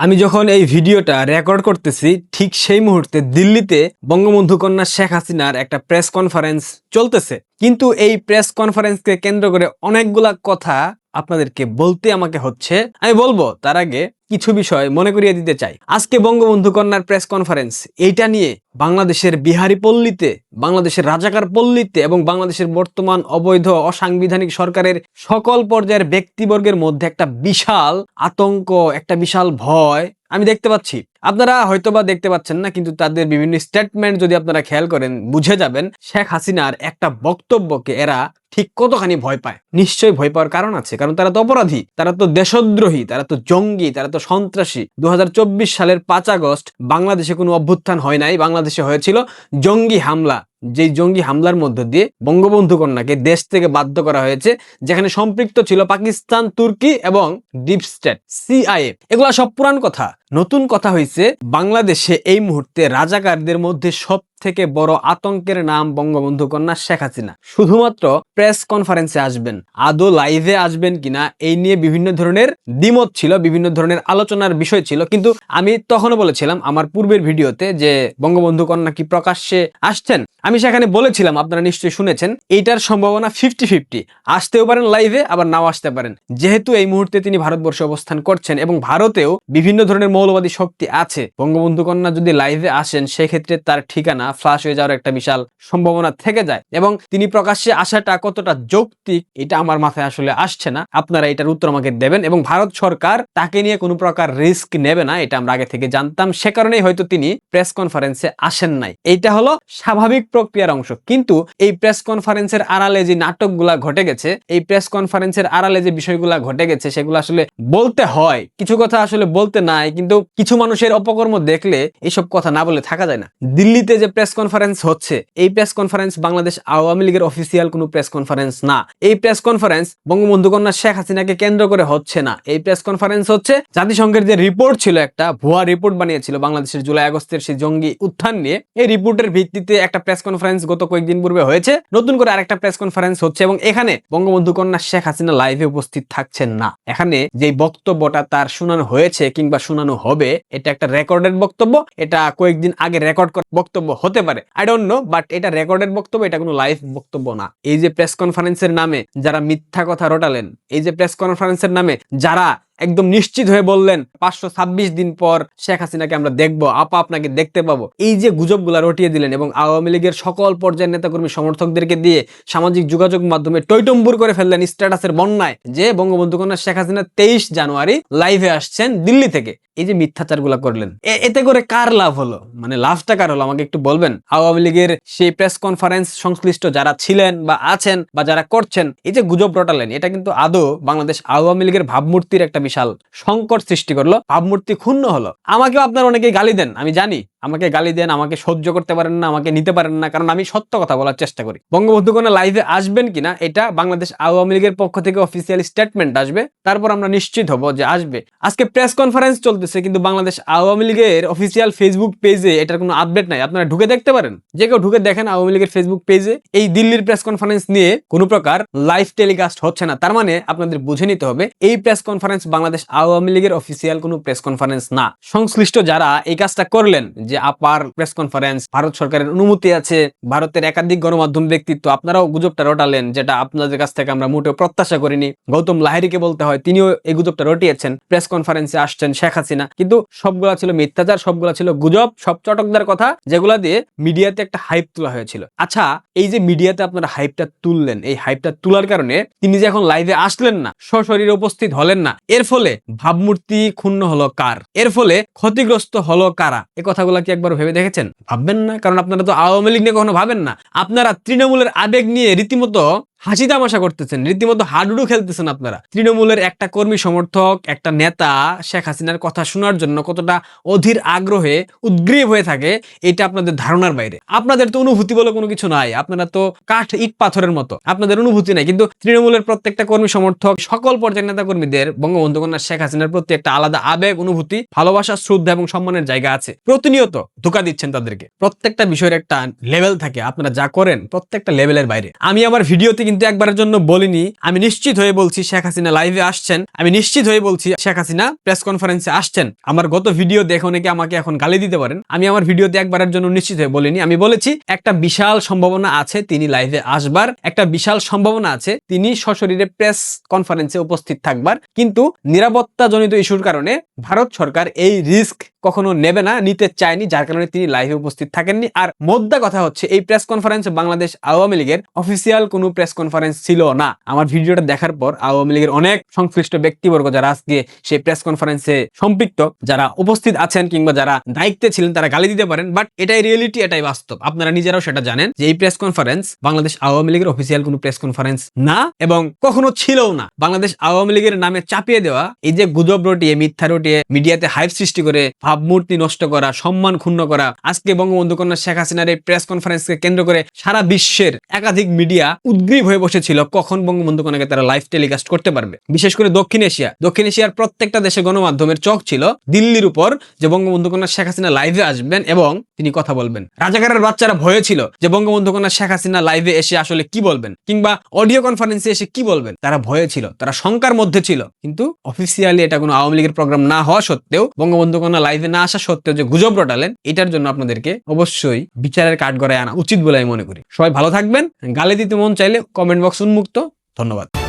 আমি যখন এই ভিডিওটা রেকর্ড করতেছি, ঠিক সেই মুহূর্তে দিল্লিতে বঙ্গবন্ধু কন্যা শেখ হাসিনার একটা প্রেস কনফারেন্স চলতেছে। কিন্তু এই প্রেস কনফারেন্সকে কেন্দ্র করে অনেকগুলা কথা আপনাদেরকে বলতে আমাকে হচ্ছে, আমি বলব তার আগে কিছু বিষয় মনে করিয়ে দিতে চাই। আজকে বঙ্গবন্ধু কন্যার প্রেস কনফারেন্স, এইটা নিয়ে বাংলাদেশের বিহারি পল্লীতে, বাংলাদেশের রাজাকার পল্লীতে এবং বাংলাদেশের বর্তমান অবৈধ অসাংবিধানিক সরকারের সকল পর্যায়ের ব্যক্তিবর্গের মধ্যে একটা বিশাল আতঙ্ক, একটা বিশাল ভয় আমি দেখতে পাচ্ছি। আপনারা হয়তোবা দেখতে পাচ্ছেন না, কিন্তু তাদের বিভিন্ন স্টেটমেন্ট যদি আপনারা খেয়াল করেন, বুঝে যাবেন শেখ হাসিনার একটা বক্তব্যকে এরা ঠিক কতখানি ভয় পায়? নিশ্চয়ই ভয় পাওয়ার কারণ আছে, কারণ তারা তো অপরাধী, তারা তো দেশদ্রোহী, তারা তো জঙ্গি, তারা তো সন্ত্রাসী। দু হাজার চব্বিশ সালের পাঁচ আগস্ট বাংলাদেশে কোনো অভ্যুত্থান হয় নাই, বাংলাদেশে হয়েছিল জঙ্গি হামলা। যেই জঙ্গি হামলার মধ্য দিয়ে বঙ্গবন্ধু কন্যাকে দেশ থেকে বাধ্য করা হয়েছে, যেখানে সম্পৃক্ত ছিল পাকিস্তান, তুর্কি এবং ডিপ স্টেট, সিআইএ। এগুলা সব পুরান কথা। নতুন কথা হয়েছে বাংলাদেশে এই মুহূর্তে রাজাকারদের মধ্যে সব থেকে বড় আতঙ্কের নাম বঙ্গবন্ধু কন্যা শেখ হাসিনা। শুধুমাত্র প্রেস কনফারেন্সে আসবেন। আদৌ লাইভে আসবেন কিনা, এই নিয়ে বিভিন্ন ধরনের দ্বিমত ছিল, বিভিন্ন ধরনের আলোচনার বিষয় ছিল। কিন্তু আমি তখনও বলেছিলাম আমার পূর্বের ভিডিওতে যে বঙ্গবন্ধু কন্যা কি প্রকাশ্যে আসছেন? আমি সেখানে বলেছিলাম, আপনারা নিশ্চয়ই শুনেছেন, এইটার সম্ভাবনা ফিফটি ফিফটি। আসতেও পারেন লাইভে, আবার নাও আসতে পারেন। যেহেতু এই মুহূর্তে তিনি ভারতবর্ষে অবস্থান করছেন এবং ভারতেও বিভিন্ন ধরনের মৌলবাদী শক্তি আছে। বঙ্গবন্ধু কন্যা যদি লাইভে আসেন, সেক্ষেত্রে তার ঠিকানা ফ্লাশ হয়ে যাওয়ার একটা বিশাল সম্ভাবনা থেকে যায়। এবং তিনি প্রকাশ্যে আসাটা কতটা যৌক্তিক, এটা আমার মাথায় আসলে আসছে না। আপনারা এটার উত্তর আমাকে দেবেন এবং ভারত সরকার তাকে নিয়ে কোনো প্রকার রিস্ক নেবে না, এটা আমরা আগে থেকে জানতাম। সে কারণেই হয়তো তিনি প্রেস কনফারেন্সে আসেন নাই। এইটা হলো স্বাভাবিক প্রক্রিয়ার অংশ। কিন্তু এই প্রেস কনফারেন্সের আড়ালে যে নাটকগুলা ঘটে গেছে, এই প্রেস কনফারেন্সের আড়ালে যে বিষয়গুলা ঘটে গেছে, সেগুলো আসলে বলতে হয়। কিছু কথা আসলে বলতে নাই, কিন্তু কিছু মানুষের অপকর্ম দেখলে এইসব কথা না বলে থাকা যায় না। দিল্লিতে যে প্রেস কনফারেন্স হচ্ছে, এই প্রেস কনফারেন্স বাংলাদেশ আওয়ামী লীগের অফিসিয়াল কোনো প্রেস কনফারেন্স না। এই প্রেস কনফারেন্স বঙ্গবন্ধু কন্যা শেখ হাসিনাকে কেন্দ্র করে হচ্ছে না। এই প্রেস কনফারেন্স হচ্ছে জাতিসংঘের যে রিপোর্ট ছিল একটা, ভুয়া রিপোর্ট বানিয়েছিল বাংলাদেশের জুলাই আগস্টের সেই জঙ্গি উত্থান নিয়ে। এই রিপোর্টের ভিত্তিতে একটা প্রেস কনফারেন্স গত কয়েকদিন পূর্বে হয়েছে। নতুন করে আরেকটা প্রেস কনফারেন্স হচ্ছে এবং এখানে বঙ্গবন্ধু কন্যা শেখ হাসিনা লাইভে উপস্থিত থাকছেন না। এখানে যে বক্তব্যটা তার শোনানো হয়েছে কিংবা শোনানো হবে, এটা একটা রেকর্ডেড বক্তব্য, এটা কয়েকদিন আগে রেকর্ড করা বক্তব্য হতে পারে। আই ডোন্ট নো বাট এটা রেকর্ডেড বক্তব্য, এটা কোনো লাইভ বক্তব্য না। এই যে প্রেস কনফারেন্সের নামে যারা মিথ্যা কথা রটালেন, এই যে প্রেস কনফারেন্সের নামে যারা একদম নিশ্চিত হয়ে বললেন, পাঁচশো ছাব্বিশ দিন পর শেখ হাসিনাকে আমরা দেখব, আপা আপনাকে দেখতে পাবো। এই যে গুজবগুলা রটিয়ে দিলেন এবং আওয়ামী লীগের সকল পর্যায়ের নেতাকর্মী সমর্থকদেরকে দিয়ে সামাজিক যোগাযোগ মাধ্যমে টৈটম্বুর করে ফেললেন স্ট্যাটাসের বন্যায় যে বঙ্গবন্ধু কন্যা শেখ হাসিনা তেইশ জানুয়ারি লাইভে আসছেন দিল্লি থেকে। এই যে মিথ্যাচারগুলা করলেন এতে করে কার লাভ হলো? মানে লাভটা কার হলো? আমাকে একটু বলবেন? আওয়ামী লীগের সেই প্রেস কনফারেন্স সংশ্লিষ্ট যারা ছিলেন বা আছেন বা যারা করছেন, এই যে গুজব রটালেন, এটা কিন্তু আদৌ বাংলাদেশ আওয়ামী লীগের ভাবমূর্তির একটা বিশাল সংকট সৃষ্টি করল, ভাবমূর্তি ক্ষুণ্ণ হলো? আমাকেও আপনার অনেকেই গালি দেন, আমি জানি। আমাকে গালি দেন, আমাকে সহ্য করতে পারেন না, আমাকে নিতে পারেন না, কারণ আমি সত্য কথা বলার চেষ্টা করি। বঙ্গবন্ধু কোনো লাইভে আসবেন কিনা এটা বাংলাদেশ আওয়ামী লীগের পক্ষ থেকে অফিসিয়াল স্টেটমেন্ট আসবে, তারপর আমরা নিশ্চিত হব যে আসবে। আজকে প্রেস কনফারেন্স চলতেছে কিন্তু বাংলাদেশ আওয়ামী লীগের অফিসিয়াল ফেসবুক পেজে এটার কোনো আপডেট নাই। আপনারা ঢুকে দেখতে পারেন। যে কেউ ঢুকে দেখেন আওয়ামী লীগের ফেসবুক পেজে এই দিল্লির প্রেস কনফারেন্স নিয়ে কোনো প্রকার লাইভ টেলিকাস্ট হচ্ছে না। তার মানে আপনাদের বুঝে নিতে হবে, এই প্রেস কনফারেন্স বাংলাদেশ আওয়ামী লীগের অফিসিয়াল কোনো প্রেস কনফারেন্স না। সংশ্লিষ্ট যারা এই কাজটা করলেন, যে আপার প্রেস কনফারেন্স ভারত সরকারের অনুমতি আছে, ভারতের একাধিক গণমাধ্যম ব্যক্তিত্ব, আপনারাও গুজবটা রটালেন, যেটা আপনাদের কাছ থেকে আমরা মোটেও প্রত্যাশা করিনি। গৌতম লাহিরিকে বলতে হয়, তিনিও এই গুজবটা রটিয়েছেন। প্রেস কনফারেন্সে আসছেন শেখ কিন্তু সবগুলা ছিল মিথ্যাচার, সবগুলা ছিল গুজব, সব চটকদার কথা, যেগুলা দিয়ে মিডিয়াতে একটা হাইপ তোলা হয়েছিল। আচ্ছা এই যে মিডিয়াতে আপনারা হাইপটা তুললেন, এই হাইপটা তোলার কারণে তিনি যে এখন লাইভে আসলেন না, সশরীরে উপস্থিত হলেন না, এর ফলে ভাবমূর্তি ক্ষুণ্ণ হলো কার? এর ফলে ক্ষতিগ্রস্ত হলো কারা? এই কথাগুলো কি একবার ভেবে দেখেছেন? ভাববেন না, কারণ আপনারা তো আওয়ামী লীগ নিয়ে কখনো ভাবেন না। আপনারা তৃণমূলের আবেগ নিয়ে রীতিমতো হাসি তামাশা করতেছেন। রীতিমতো হাডুডু খেলতেছেন আপনারা। তৃণমূলের একটা কর্মী সমর্থক, একটা নেতা শেখ হাসিনার কথা শোনার জন্য কতটা অধীর আগ্রহে উদ্গ্রীব হয়ে থাকে, এটা আপনাদের ধারণার বাইরে। আপনাদের তো অনুভূতি বলে কোনো কিছু নাই। আপনারা তো কাঠ ইট পাথরের মতো। আপনাদের অনুভূতি নাই। কিন্তু তৃণমূলের প্রত্যেকটা কর্মী সমর্থক, সকল পর্যায়ের নেতা কর্মীদের বঙ্গবন্ধু কন্যা শেখ হাসিনার প্রতি একটা আলাদা আবেগ, অনুভূতি, ভালোবাসা, শ্রদ্ধা এবং সম্মানের জায়গা আছে। প্রতিনিয়ত ধোকা দিচ্ছেন তাদেরকে। প্রত্যেকটা বিষয়ের একটা লেভেল থাকে। আপনারা যা করেন প্রত্যেকটা লেভেলের বাইরে। আমি আমার ভিডিওতে কিন্তু একবারের জন্য বলিনি। আমি নিশ্চিত হয়ে বলছি শেখ হাসিনা লাইভে আসছেন। আমি নিশ্চিত হয়ে বলছি শেখ হাসিনা প্রেস কনফারেন্সে আসছেন। আমার গত ভিডিও দেখে অনেকে আমাকে এখন গালি দিতে পারেন। আমি আমার ভিডিওতে একবারের জন্য নিশ্চিত হয়ে বলিনি। আমি বলেছি, একটা বিশাল সম্ভাবনা আছে তিনি লাইভে আসবার। একটা বিশাল সম্ভাবনা আছে তিনি সশরীরে প্রেস কনফারেন্সে উপস্থিত থাকবার। কিন্তু নিরাপত্তা জনিত ইস্যুর কারণে ভারত সরকার এই রিস্ক কখনো নেবে না, নিতে চায়নি, যার কারণে তিনি লাইভে উপস্থিত থাকেননি। আর মোদ্দা কথা হচ্ছে, এই প্রেস কনফারেন্স বাংলাদেশ আওয়ামী লীগের অফিসিয়াল কোনো প্রেস কনফারেন্স ছিল না। আমার ভিডিওটা দেখার পর আওয়ামী লীগের অনেক সংশ্লিষ্ট ব্যক্তিবর্গ যারা আজকে সেই প্রেস কনফারেন্সে সম্পৃক্ত, যারা উপস্থিত আছেন কিংবা যারা দায়িত্বে ছিলেন, তারা গালি দিতে পারেন বাট এটাই রিয়েলিটি এটাই বাস্তব। আপনারা নিজেরাও সেটা জানেন যে এই প্রেস কনফারেন্স বাংলাদেশ আওয়ামী লীগের অফিসিয়াল কোনো প্রেস কনফারেন্স না এবং কখনো ছিলও না। বাংলাদেশ আওয়ামী লীগের নামে চাপিয়ে দেওয়া, এই যে গুজব রটিয়ে, মিথ্যা রটিয়ে মিডিয়াতে হাইপ সৃষ্টি করে ভাবমূর্তি নষ্ট করা, সম্মান ক্ষুণ্ণ করা। আজকে বঙ্গবন্ধু কন্যা শেখ হাসিনার এই প্রেস কনফারেন্সকে কেন্দ্র করে সারা বিশ্বের একাধিক মিডিয়া উদ্গ্রীব হয়ে বসেছিল, কখন বঙ্গবন্ধু কন্যাকে তারা লাইভ টেলিকাস্ট করতে পারবে। বিশেষ করে দক্ষিণ এশিয়া। দক্ষিণ এশিয়ার প্রত্যেকটা দেশে গণমাধ্যমের চোখ ছিল দিল্লির উপর যে বঙ্গবন্ধু কন্যা শেখ হাসিনা লাইভে আসবেন এবং তিনি কথা বলবেন। রাজাকারের বাচ্চারা ভয়ে ছিল যে বঙ্গবন্ধু কন্যা শেখ হাসিনা লাইভে এসে আসলে কি বলবেন কিংবা অডিও কনফারেন্সে এসে কি বলবেন, তারা ভয়ে ছিল, তারা শঙ্কার মধ্যে ছিল। কিন্তু অফিসিয়ালি এটা কোনো আওয়ামী লীগের প্রোগ্রাম না হওয়া সত্ত্বেও বঙ্গবন্ধু কন্যা লাইভে না আসা সত্ত্বেও যে গুজব রটালেন, এটার জন্য আপনাদেরকে অবশ্যই বিচারের কাঠ গড়ায় আনা উচিত বলে আমি মনে করি। সবাই ভালো থাকবেন, গালে দিতে মন চাইলে কমেন্ট বক্স উন্মুক্ত। ধন্যবাদ।